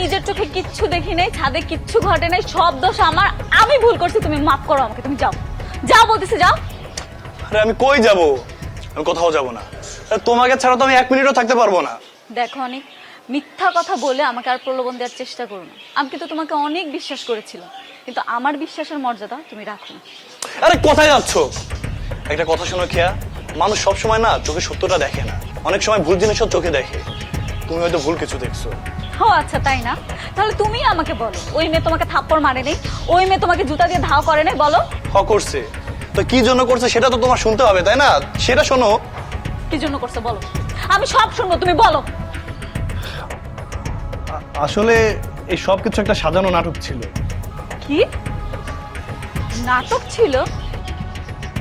নিজের চোখে কিচ্ছু দেখি নাই ছাদে কিচ্ছু ঘটে নাই সব দোষ আমার। আমি ভুল করছি তুমি মাফ করো আমাকে তুমি যাও। যাও বলতেছি যাও। আরে আমি কই যাব? আমি কোথাও যাব না। আরে তোমাকে ছাড়া তো আমি এক মিনিটও থাকতে পারব না। দেখো অনেক মিথ্যা কথা বলে আমাকে আর প্রলোভন দেওয়ার চেষ্টা করো না। আমি কিন্তু তোমাকে অনেক বিশ্বাস করেছিলাম কিন্তু আমার বিশ্বাসের মর্যাদা তুমি রাখো না। আরে কোথায় যাচ্ছ? একটা কথা শোনো খেয়া। মানুষ সব সময় না চোখে সত্যটা দেখে না। অনেক সময় ভুল জিনিসও চোখে দেখে। তুমি হয়তো ভুল কিছু দেখছ। ও আচ্ছা তাই না? তাহলে তুমি আমাকে বলো ওই মেয়ে তোমাকে থাপ্পড় মারে নেই ওই মেয়ে তোমাকে জুতা দিয়ে ধাও করে নাই বলো। হ করছে। তো কি জন্য করছে সেটা তো তোমার শুনতে হবে তাই না? সেটা শোনো। কি জন্য করছে বলো। আমি সব শুনব তুমি বলো। আসলে এই সব কিছু একটা সাজানো নাটক ছিল। কি? নাটক ছিল?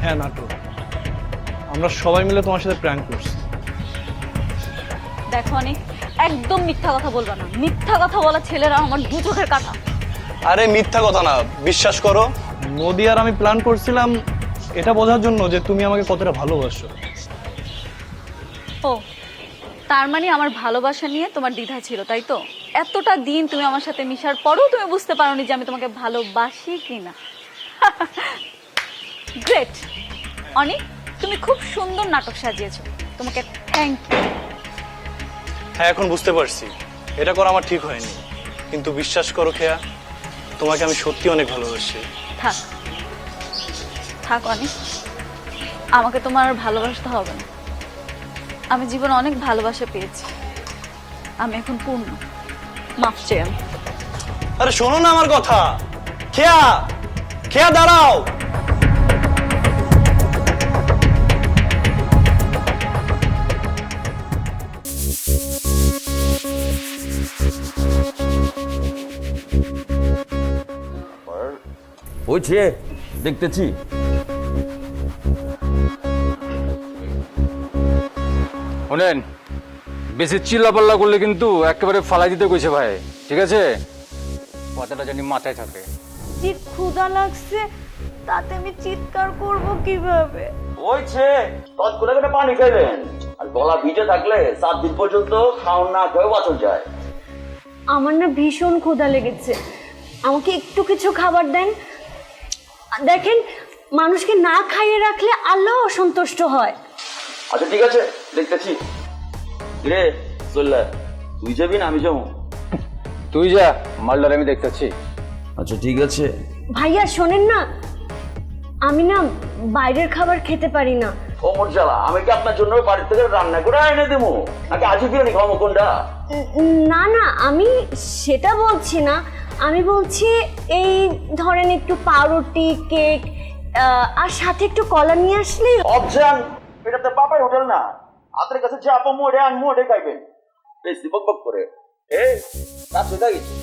হ্যাঁ নাটক। আমরা সবাই মিলে তোমার সাথে প্র্যাঙ্ক করছি। দেখো অনেক একদম মিথ্যা কথা বলবা না। মিথ্যা কথা বলা ছেলেরা আমার দু চোখের কাটা। আরে মিথ্যা কথা না বিশ্বাস করো। নদী আর আমি প্ল্যান করছিলাম এটা বোঝার জন্য যে তুমি আমাকে কতটা ভালোবাসো। ও তার মানে আমার ভালোবাসা নিয়ে তোমার দ্বিধা ছিল তাই তো? এতটা দিন তুমি আমার সাথে মিশার পরেও তুমি বুঝতে পারোনি যে আমি তোমাকে ভালোবাসি কি না গ্রেট অনেক তুমি খুব সুন্দর নাটক সাজিয়েছো। তোমাকে থ্যাংক ইউ হ্যাঁ এখন বুঝতে পারছি। এটা করা আমার ঠিক হয়নি। কিন্তু বিশ্বাস করো খেয়া তোমাকে আমি সত্যি অনেক ভালোবাসি। থাক। থাক অনেক আমাকে তোমার আর ভালোবাসতে হবে না। আমি জীবনে অনেক ভালোবাসা পেয়েছি। আমি এখন পূর্ণ। মাফ চাই আরে শোনো না আমার কথা। খেয়া খেয়া দাঁড়াও। হয়েছে? দেখতেছি। শোনেন বেশি চিল্লাপাল্লা করলে কিন্তু একেবারে ফালাই দিতে কইছে ভাই ঠিক আছে? কথাটা জানি মাথায় থাকে। যে ক্ষুধা লাগছে তাতে আমি চিৎকার করব কীভাবে? হয়েছে। তৎ করে পানি খাইলেন। আর গলা ভিজে থাকলে সাত দিন পর্যন্ত খাওয়ান না খেয়েও বাঁচন যায়। আমার না ভীষণ ক্ষুধা লেগেছে। আমাকে একটু কিছু খাবার দেন। দেখেন মানুষকে না খাইয়ে রাখলে আল্লাহ অসন্তুষ্ট হয়। আচ্ছা ঠিক আছে দেখতেছি। রে চললে তুই যাবি না আমি যাব? তুই যা মালদার আমি দেখতেছি। আচ্ছা ঠিক আছে। ভাইয়া শোনেন না আমি না বাইরের খাবার খেতে পারি না। ও মর্যাদা আমি কি আপনার জন্য বাড়ির থেকে রান্না করে এনে দেবো নাকি আজই বিরিয়ানি খাওয়াবো কোনটা? না না আমি সেটা বলছি না। আমি বলছি এই ধরেন একটু পাউরুটি কেক আর সাথে একটু কলা নিয়ে আসলে অবজান এটা তো পাপাই হোটেল না। আপনার কাছে যা আপা মোড়ে আন মোড়ে খাইবেন। বেশি বক বক করে। এ তা সোজা গেছে?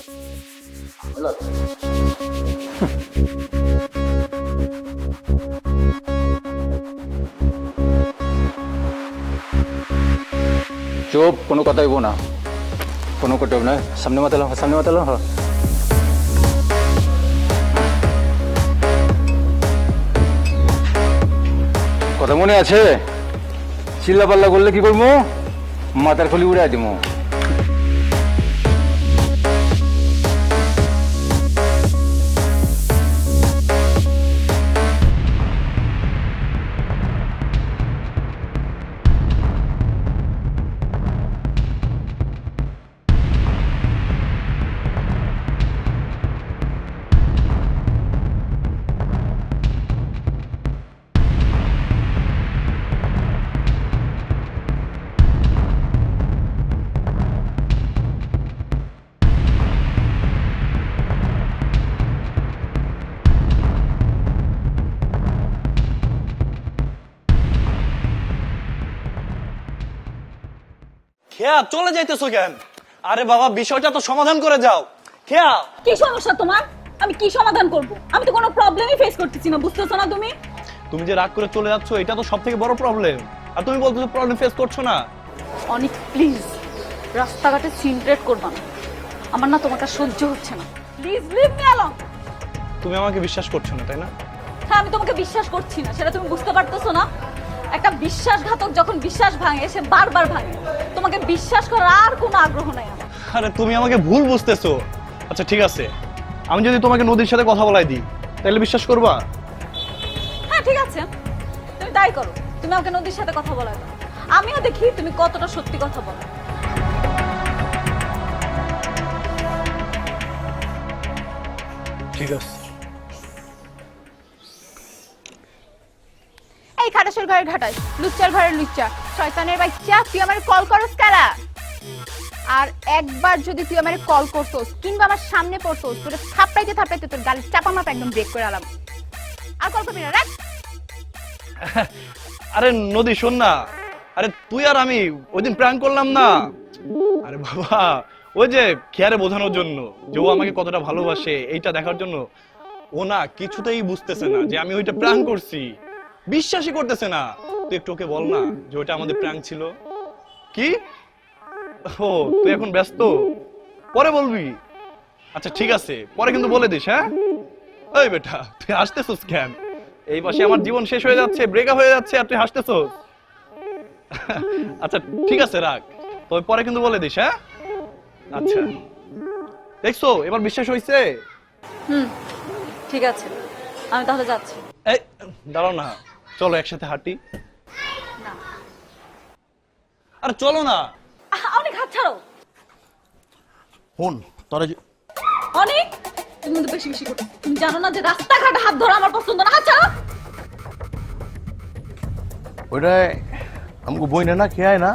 চুপ কোনো কথাই না। কোনো কথা না। সামনে মাতালো সামনে মাতালো হ। কথা মনে আছে? চিল্লাপাল্লা করলে কি করব? মাথার খুলি উড়াই দিব। খেয়া চলে যাইতেছো কেন? আরে বাবা বিষয়টা তো সমাধান করে যাও। খেয়া। কি সমস্যা তোমার? আমি কি সমাধান করব? আমি তো কোনো প্রবলেমই ফেস করতেছি না বুঝতেছো না তুমি? তুমি যে রাগ করে চলে যাচ্ছ এটা তো সব থেকে বড় প্রবলেম আর তুমি বলতেছো প্রবলেম ফেস করছ না। অনেক প্লিজ রাস্তাঘাটে সিনক্রেট করবা না। আমার না তোমাকে সহ্য হচ্ছে না। প্লিজ লিভ মি অ্যালোন তুমি আমাকে বিশ্বাস করছ না তাই না? হ্যাঁ আমি তোমাকে বিশ্বাস করছি না সেটা তুমি বুঝতে পারতেছো না? একটা বিশ্বাসঘাতক যখন বিশ্বাস ভাঙে সে বারবার ভাঙে। তোমাকে বিশ্বাস করার আর কোনো আগ্রহ নাই আমার। আরে তুমি আমাকে ভুল বুঝতেছো। আচ্ছা ঠিক আছে। আমি যদি তোমাকে নদীর সাথে কথা বলাই দিই তাহলে বিশ্বাস করবা? হ্যাঁ ঠিক আছে। তুমি তাই করো। তুমি আমাকে নদীর সাথে কথা বলা দাও। আমিও দেখি তুমি কতটা সত্যি কথা বলো। ঠিক আছে। এই খাটাসের ঘরের লুচ্চার লুচ্চা। শয়তানের বাচ্চা, তুই আমার কল করস কারা? আর একবার যদি তুই আমার কল করছোস কিংবা আমার সামনে পড়ছোস তোর থাপড়াইতে থাপড়াইতে তোর চাপা একদম ব্রেক করে আলাম। আর কল করবি না, রাখ। আরে নদী, শোন না। আরে তুই আর আমি ওই দিন প্র্যাঙ্ক করলাম না। আরে বাবা, ওই যে খেয়ারে বোঝানোর জন্য যে ও আমাকে কতটা ভালোবাসে, এইটা দেখার জন্য, ও না কিছুতেই বুঝতেছে না যে আমি ওইটা প্রাণ করছি। বিশ্বাসই করতেছে না। তুই একটু ওকে বল না যে ওটা আমাদের প্র্যাঙ্ক ছিল। কি? ও তুই এখন ব্যস্ত? পরে বলবি। আচ্ছা ঠিক আছে। পরে কিন্তু বলে দিস হ্যাঁ? ওই বেটা তুই হাসতেছিস কেন? এই পাশে আমার জীবন শেষ হয়ে যাচ্ছে ব্রেকআপ হয়ে যাচ্ছে আর তুই হাসতেছিস? আচ্ছা ঠিক আছে রাখ। তবে পরে কিন্তু বলে দিস হ্যাঁ? আচ্ছা। দেখছ এবার বিশ্বাস হয়েছে হুম ঠিক আছে। আমি তাহলে যাচ্ছি। এই দাঁড়াও না। চলো একসাথে হাঁটি। না। আরে চলো না। অনেক হাত ছাড়ো। ফোন তোরা অনেক? তুমি কিন্তু বেশি বেশি করো। তুমি জানো না যে রাস্তাঘাট হাত ধরা আমার পছন্দ না। হাত ছাড়ো। ওইটা আমাকে বই না খেয়ায় না?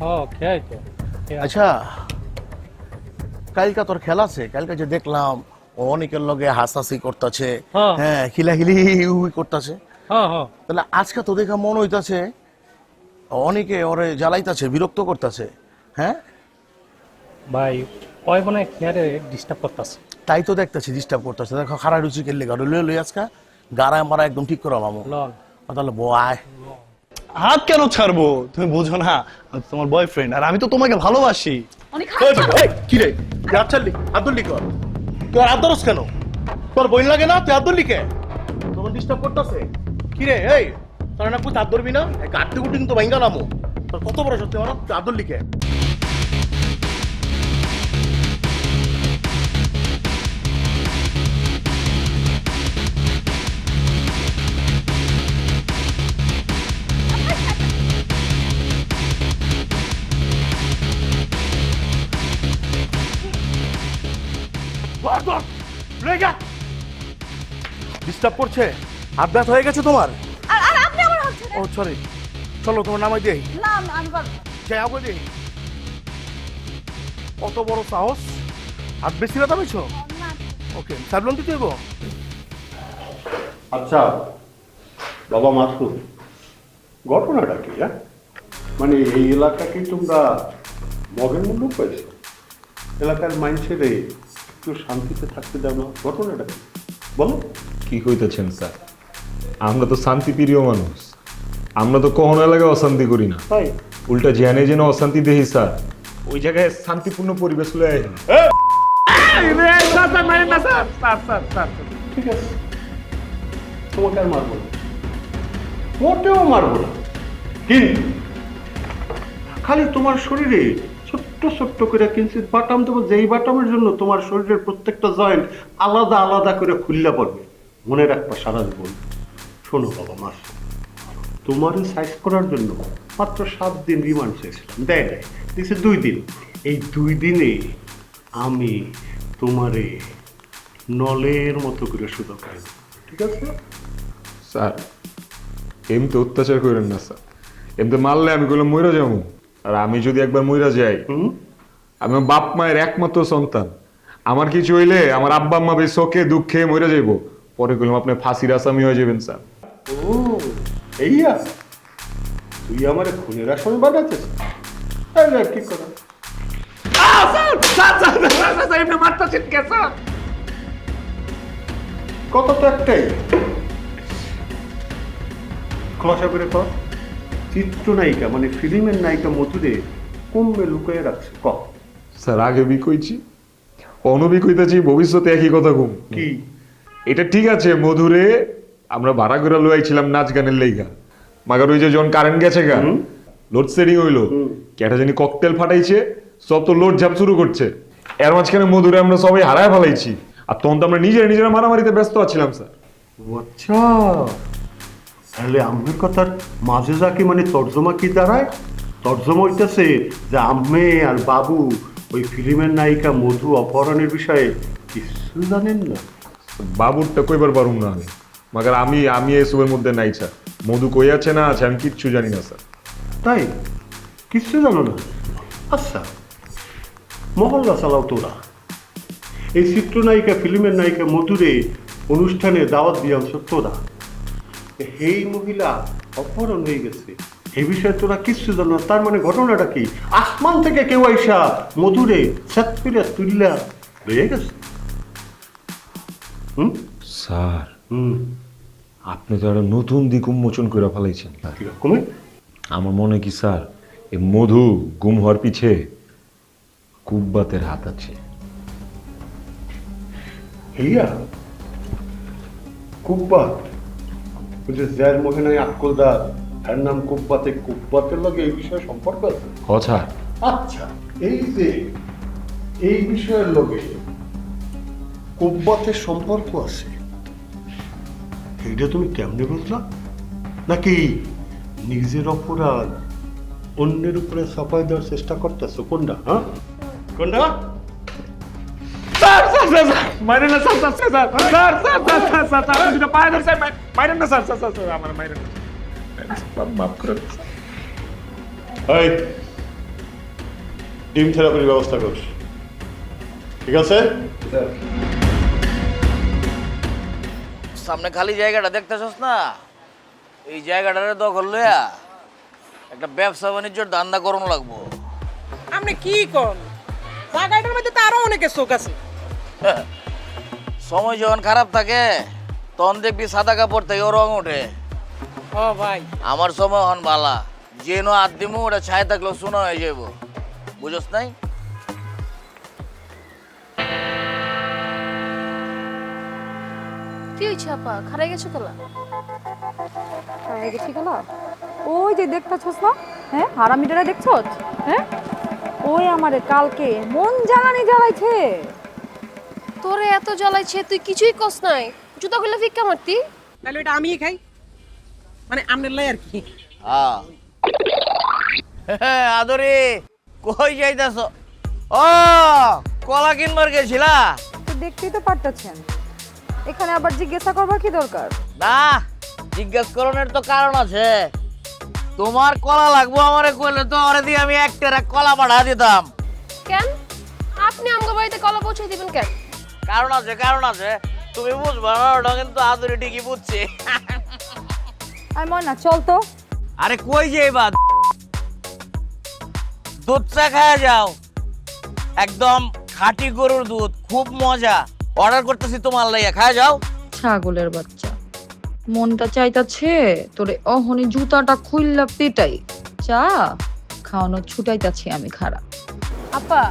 হ্যাঁ খেয়াই তো। আচ্ছা কালকা তোর খেলা আছে? কালকে যে দেখলাম অনেকের লগে হাসাহাসি করতেছে হ্যাঁ। খিলাখিলি উই করতেছে। তাহলে আজকে তো দেখা মন হইতাছে অনেকে ওরে জ্বালাইতাছে বিরক্ত করতেছে হ্যাঁ? ভাই ওই মনে হয় খেয়ারে ডিস্টার্ব করতেছে। তাই তো দেখতেছি ডিস্টার্ব করতেছে। দেখো খারাপ রুচি কেলে গাড়ি লই লই আজকা গাড়ায় মারা একদম ঠিক করো মামু তাহলে বয়। হাত কেন ছাড়বো? তুমি বুঝো না আমি তো তোমার বয়ফ্রেন্ড আর আমি তো তোমাকে ভালোবাসি। অনেক কি রে? তুই হাত ছাড়লি? আব্দুল লিখ তুই আর আদরস কেন? তোর বই লাগে না? তুই আব্দুল লিখে তোমার ডিস্টার্ব করতেছে? কি রে এই, তোর না হাত ধরবি না গাড়তে গুটি কিন্তু ভাঙ্গা নামো তোর কত বড় সত্যি মানো তুই আব্দুল লিখে ডিস্টার্ব করছে। হাত ব্যথা হয়ে গেছে তোমার? আর আর আপনি আমার হাত ছেড়ে ও সরি চলো তোমার নামাই দেই। না না, আমি পারব না। যাই আগে দেই। কত বড় সাহস। হাত বেশি ব্যথা পেয়েছ? ওকে সাবলন দিতে হইব আচ্ছা বাবা মাসুদ ঘটনাটা কি হ্যাঁ? মানে এই এলাকাকে তোমরা মগের মূল্য পাইছো এলাকার মানুষের একটু শান্তিতে থাকতে দাও না ঘটনাটা কি? বলো। কি কইতেছেন স্যার? আমরা তো শান্তিপ্রিয় মানুষ। আমরা তো কখনো এলাকায় অশান্তি করি না। তাই? উল্টা জেনে যেন অশান্তি দেখি স্যার। ওই জায়গায় শান্তিপূর্ণ পরিবেশ লয়ে ঠিক আছে। তোমাকে আর মারবো না। মোটেও মারবো না। কিন্তু খালি তোমার শরীরে ছোট্ট ছোট্ট করে কিঞ্চিত বাটাম দেবো যেই বাটামের জন্য তোমার শরীরের প্রত্যেকটা জয়েন্ট আলাদা আলাদা করে খুললে পড়বে। মনে রাখবা সারা জীবন। শোনো বাবা মাস তোমার সাইজ করার জন্য মাত্র সাত দিন রিমান্ড চেয়েছিলাম। দেয় দেয় দিছে দুই দিন। এই দুই দিনে আমি তোমারে নলের মতো করে সুযোগ পাই ঠিক আছে? স্যার এমনি অত্যাচার করেন না স্যার। এমনি মারলে আমি কইলাম মইরা যাব আর আমি যদি একবার মইরা যাই আমি বাপ মায়ের একমাত্র সন্তান। আমার কিছু হইলে আমার আব্বা আম্মা বেশ শোকে দুঃখে মরে যাইব। পরে কইলাম আপনি ফাঁসির আসামি হয়ে যাবেন স্যার। ও এই তুই আমার খুনের বানাচ্ছিস তাহলে কি করা? কত তো একটাই? খোলাসা করে কর চিত্রনায়িকা মানে ফিল্মের নায়িকা মধুরে কমবে লুকিয়ে রাখছে ক। স্যার আগে বি কইছি অনবি কইতাছি ভবিষ্যতে একই কথা ঘুম কি? এটা ঠিক আছে মধুরে আমরা ভাড়া করে লইছিলাম নাচ গানের লেগা মাগার ওই যে যখন কারেন্ট গেছে গা। লোডশেডিং হইল। কেটা জানি ককটেল ফাটাইছে সব তো লোড ঝাপ শুরু করছে। এর মাঝখানে মধুরে আমরা সবাই হারায় ফেলাইছি। আর তখন তো আমরা নিজেরা নিজেরা মারামারিতে ব্যস্ত আছিলাম স্যার। আচ্ছা। তাহলে আম্মের কথার মাঝে যা কি মানে তর্জমা কি দাঁড়ায়? তর্জমা হইতেছে যে আম্মে আর বাবু ওই ফিল্মের নায়িকা মধু অপহরণের বিষয়ে কিছু জানেন না? বাবুরটা কইবার পারুম না আমি। মাগার আমি আমি এসবের মধ্যে নাই স্যার। মধু কই আছে না আছে আমি কিচ্ছু জানি না স্যার। তাই? কিচ্ছু জানো না? আচ্ছা মহল্লা চালাও তোরা। এই চিত্রনায়িকা ফিল্মের নায়িকা মধুরে অনুষ্ঠানে দাওয়াত দিয়ে আনছো তোরা। এই মহিলা অপহরণ হয়ে গেছে। এই বিষয়ে তোরা কিচ্ছু জানো না। তার মানে ঘটনাটা কি? আসমান থেকে কেউ আইসা মধুরে সাতপিরা তুল্লা হয়ে গেছে। হুম? স্যার। হুম। আপনি তো একটা নতুন দিক উন্মোচন করে ফেলাইছেন। কিরকমই আমার মনে কি স্যার এই মধু গুম হওয়ার পিছে কুব্বাতের হাত আছে। হিয়া কুব্বাত যে মহিনায় তার নাম কুব্বাতে কুব্বাতের লগে এই বিষয়ে সম্পর্ক আছে? আচ্ছা এই যে এই বিষয়ের লগে কুব্বাতের সম্পর্ক আছে। এইটা তুমি কেমনে বুঝলা নাকি নিজের অপরাধ অন্যের উপরে চাপাই দেওয়ার চেষ্টা করতেছো কোনটা হ্যাঁ কোনটা স্যার স্যার স্যার স্যার মাইরেন না sir sir sir sir sir sir sir sir sir sir পায়ে ধরে স্যার মাইরেন না স্যার স্যার স্যার স্যার আমার মাইরেন না মাফ করে দিন, স্যার। এই টিম থেরাপির ব্যবস্থা কর ঠিক আছে সামনে খালি জায়গাটা দেখতেছস না? এই জায়গাটারে দখল লইয়া একটা ব্যবসা বাণিজ্যের ধান্দা করানো লাগবো। আপনি কি কন? জায়গাটার মধ্যে তো আরও অনেকের চোখ আছে। সময় যখন খারাপ থাকে তখন দেখবি সাদা কাপড় থেকে রং ওঠে। ও ভাই। আমার সময় হন বালা। যেন হাত দিমু ওটা ছায় থাকলেও শোনা হয়ে যাব বুঝস নাই? কি হয়েছে আপা? খারাই গেছো তোলা হয়ে গেছি গেল ওই যে দেখতেছস না? হ্যাঁ হারামিটারা দেখছস? হ্যাঁ? ওই আমারে কালকে মন জ্বালানি জ্বালাইছে। তোরে এত জ্বলাইছে তুই কিছুই কস নাই। জুতাগুলো ফিক্কা মারতি। তাহলে এটা আমিই খাই? মানে আমনের লাই আর কি? হ্যাঁ। আদরি কই যাইতাছ? ও কলা কিনবার গেছিলা? দেখতেই তো পারতেছেন। এখানে আবার জিজ্ঞাসা করবার কি দরকার? না জিজ্ঞেস করণের তো কারণ আছে। তোমার কলা লাগবো আমারে কইলে তো ওরে দিয়ে আমি এক টেরা কলা পাঠা দিতাম। কেন? আপনি আমগো বাড়িতে কলা পৌঁছে দিবেন কেন? কারণ আছে কারণ আছে। তুমি বুঝবা না ওটা কিন্তু আদুরি ঠিকই বুঝছে। আমি ময়না চল তো। আরে কই যে এবার? দুধ চা খায়া যাও। একদম খাঁটি গরুর দুধ খুব মজা। অর্ডার করতেছি তোমার লাইয়া খায়া যাও। ছাগলের বাচ্চা। মনটা চাইতাছে তোরে অহনি জুতাটা খুললা পেটাই। চা খাওয়ানো ছুটাইতাছি আমি খারাপ আপা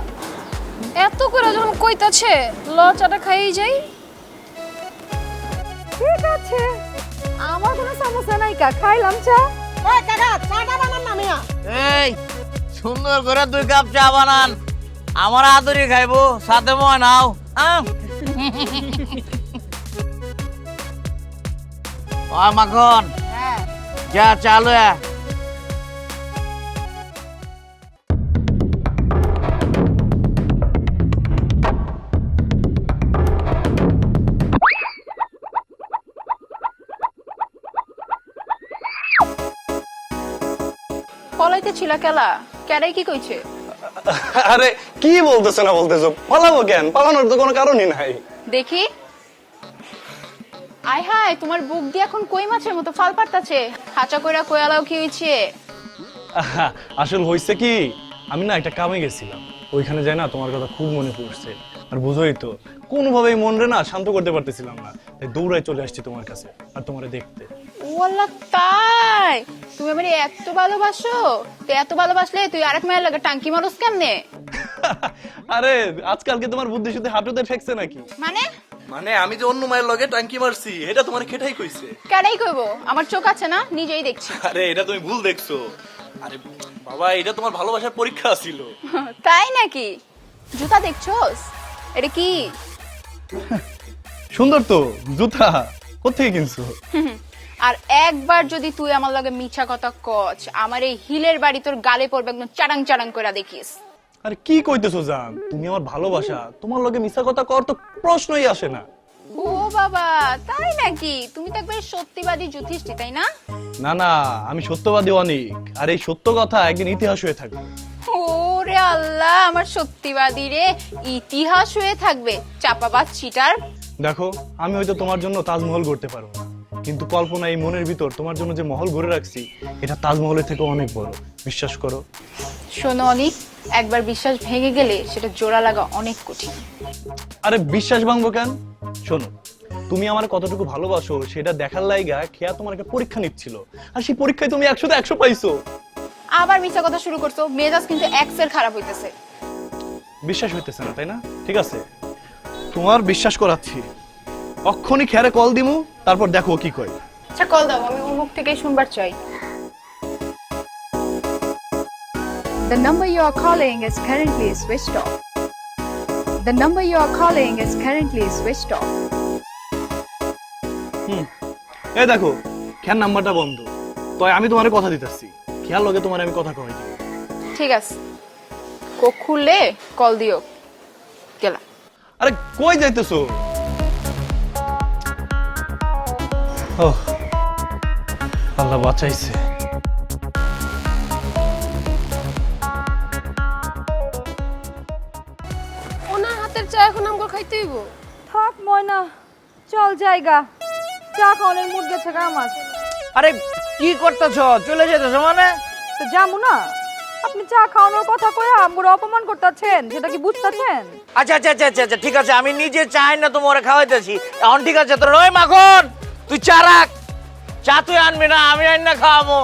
এত করে যখন কইতাছে ল চাটা খাইয়ে যাই। ঠিক আছে। আমার কোনো সমস্যা নাই কা খাইলাম চা। ওই কাকা চাটা বানান না মিয়া। এই সুন্দর করে দুই কাপ চা বানান। আমার আদরি খাইবো সাথে ময় নাও আহ। ওই মাখন। যা চালু পলাইতে ছিল কেলা? কেডাই কি কইছে? আরে কি বলতেছে না বলতেছো? পালাবো কেন? পালানোর তো কোনো কারণই নাই। দেখি। আয় হায় তোমার বুক দিয়ে এখন কই মাছের মতো ফাল পারতাছে খাঁচা কইরা কয়ালাও কি হইছে আসল হয়েছে কি? আমি না একটা কামে গেছিলাম। ওইখানে যাই না তোমার কথা খুব মনে পড়ছে। আর বুঝোই তো কোনোভাবেই মন রে না শান্ত করতে পারতেছিলাম না। তাই দৌড়াই চলে আসছি তোমার কাছে আর তোমারে দেখতে। ওয়াল্লা তাই? তুমি আমারে এত ভালোবাসো? তো এত ভালোবাসলে তুই আরেক মায়ের লাগে টাঙ্কি মারুস কেমনে? আরে আজকাল কি তোমার বুদ্ধি শুদ্ধি হাঁটুতে ঠেকছে নাকি? মানে? মানে আমি যে অন্য মায়ের লগে টাঙ্কি মারছি এটা তোমার খেটাই কইছে। কেডাই কইবো? আমার চোখ আছে না নিজেই দেখছি। আরে এটা তুমি ভুল দেখছ। আরে বাবা এটা তোমার ভালোবাসার পরীক্ষা ছিল তাই নাকি? জুতা দেখছোস? এটা কি? সুন্দর তো জুতা। কোথেকে কিনছো? আর একবার যদি তুই আমার লগে মিছা কথা কচ আমার এই হিলের বাড়ি তোর গালে পড়বে একদম চারাং চারাং করে দেখিস। আরে কি কইতেছো জান? তুমি আমার ভালোবাসা। তোমার লগে মিশা কথা কর তো প্রশ্নই আসে না। ও বাবা তাই নাকি? তুমি তো একবার সত্যিবাদী যুধিষ্ঠি তাই না? না না আমি সত্যবাদী অনেক। আর এই সত্য কথা একদিন ইতিহাস হয়ে থাকবে। ওরে আল্লাহ আমার সত্যিবাদী রে। ইতিহাস হয়ে থাকবে। চাপাবাজ চিটার। দেখো আমি হয়তো তোমার জন্য তাজমহল গড়তে পারব না। কিন্তু কল্পনা এই মনের ভিতর তোমার জন্য যে মহল গড়ে রাখছি এটা তাজমহলের থেকে অনেক বড়। বিশ্বাস করো। শোনো অনিক একবার বিশ্বাস ভেঙে গেলে সেটা জোড়া লাগা অনেক কঠিন। আরে বিশ্বাস ভাঙবো কেন? শোনো তুমি আমার কতটুকু ভালোবাসো সেটা দেখার লাইগা খেয়া তোমার একটা পরীক্ষা নিচ্ছিল। আর সেই পরীক্ষায় তুমি একশোতে একশো পাইছো। আবার মিথ্যা কথা শুরু করছ মেজাজ কিন্তু এক্সের খারাপ হইতেছে। বিশ্বাস হইতেছে না তাই না? ঠিক আছে। তোমার বিশ্বাস করাচ্ছি। অক্ষণি খেয়ারে কল দিমু তারপর দেখো কি কয়। আচ্ছা কল দাও আমি ওর মুখ থেকেই শুনবার চাই। The number you are calling is currently switched off. The number you are calling is currently switched off. হুম। এই দেখো খেয়ার নাম্বারটা বন্ধ। তাই আমি তোমার কথা দিতেছি। খেয়াল লগে তোমার আমি কথা কই দিব ঠিক আছে। কোক খুললে কল দিও। গেলা আরে কই যাইতেছো? ও আল্লাহ বাঁচাইছে। ওনার হাতের চা এখন আমগো খাইতে হইব? থাক ময়না চল জায়গা। চা খাওয়ানোর মুড গেছে গা আমার। আরে কি করতেছ? চলে যেতেছ মানে? তো যাব না। আপনি চা খাওয়ানোর কথা কয়ে আমগুলো অপমান করতেছেন সেটা কি বুঝতেছেন? আচ্ছা আচ্ছা আচ্ছা আচ্ছা আচ্ছা, ঠিক আছে আমি নিজে চাই না তোমারে খাওয়াইতেছি। এখন ঠিক আছে তোর নয় মাখন। তুই চা রাখ চা তুই আনবি না, আমি আন না খাওয়াবো।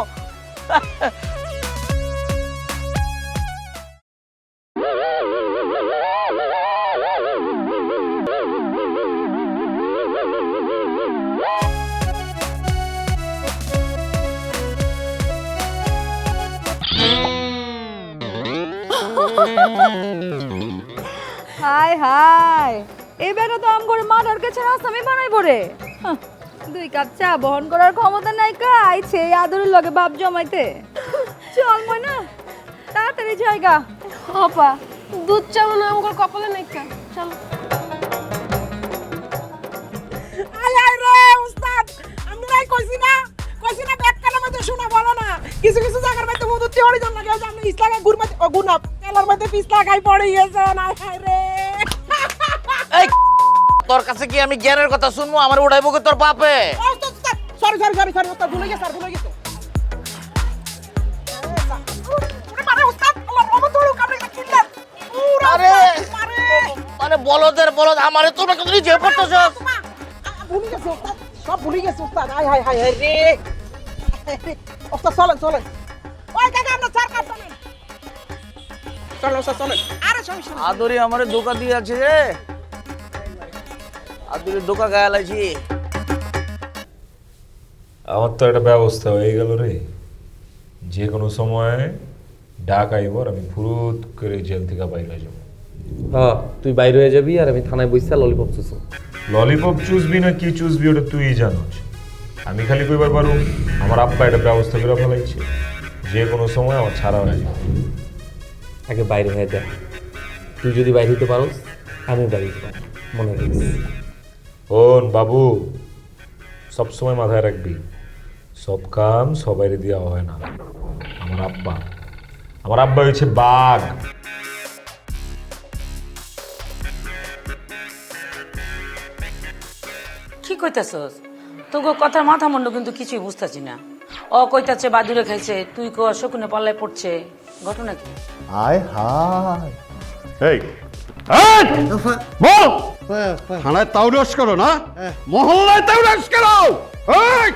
হাই হাই। এই বেটা তো আম করে মার্ডার কাছে আসামি বানাই পড়ে দুই কাপ চা বহন করার ক্ষমতা নাই কা আইছে এই আদরের লগে বাপ জমাইতে। চল ময়না তাড়াতাড়ি জায়গা আপা দুধ চা মনে হয় আমগো কপালে নাই কা চলো। আয় আয় রে উস্তাদ আমি নাই কইছি না কইছি না ব্যাগ কানের মধ্যে শোনা বলো না। কিছু কিছু জায়গার মধ্যে মধু তিওড়ি জন লাগে আপনি ইসলামে গুড় মধ্যে গুনা তেলের মধ্যে পিস লাগাই পড়ে গেছে না হায় রে। তোর কাছে কি আমি জ্ঞানের কথা শুনব? আমার উঠাইবো কি তোর বাপে? সরি সরি সরি সরি উস্তাদ ভুলে গেছে গেছে। আরে মানে বলদের বলদ আমারে তোমরা কত নিজে পড়তেছ ভুলে গেছে উস্তাদ সব ভুলে গেছে উস্তাদ। আয় রে। উস্তাদ চলেন চলেন। ওই কাকা আমরা চার কাপ চলেন চলো উস্তাদ চলেন। আরে আদরি আমারে ধোকা দিয়ে আছে রে। আদরি ধোকা গায়ে লাগছি। আমার তো একটা ব্যবস্থা হয়ে গেল রে। যে কোনো সময় ডাক আইব আর আমি ফুরুত করে জেল থেকে বাইরে যাব। হ্যাঁ তুই বাইরে হয়ে যাবি আর আমি থানায় বসে ললিপপ চুষো ললিপপ চুষবি না কি চুষবি ওটা তুই জানোস। আমি খালি কইবার পারু আমার আব্বা এটা ব্যবস্থা করে ফেলাইছে। যে কোনো সময় আমার ছাড়া হয়ে যাবে। আগে বাইরে হয়ে দেখ তুই যদি বাইরে হতে পারোস আমি বাইরে মনে রাখিস। ওন বাবু সব সময় মাথায় রাখবি সব কাম সবাইরে দেওয়া হয় না। আমার আব্বা আমার আব্বা হচ্ছে বাঘ। কি কইতাছস? তোকে কথার মাথা মন্ড কিন্তু কিছুই বুঝতেছি না। ও কইতাছে বাদুরে খাইছে তুই কো শকুনে পাল্লায় পড়ছে ঘটনা কি? আয় হায়। এই বল! থানায় তাউরস করো না? মহল্লায় তাউরস করো! এই!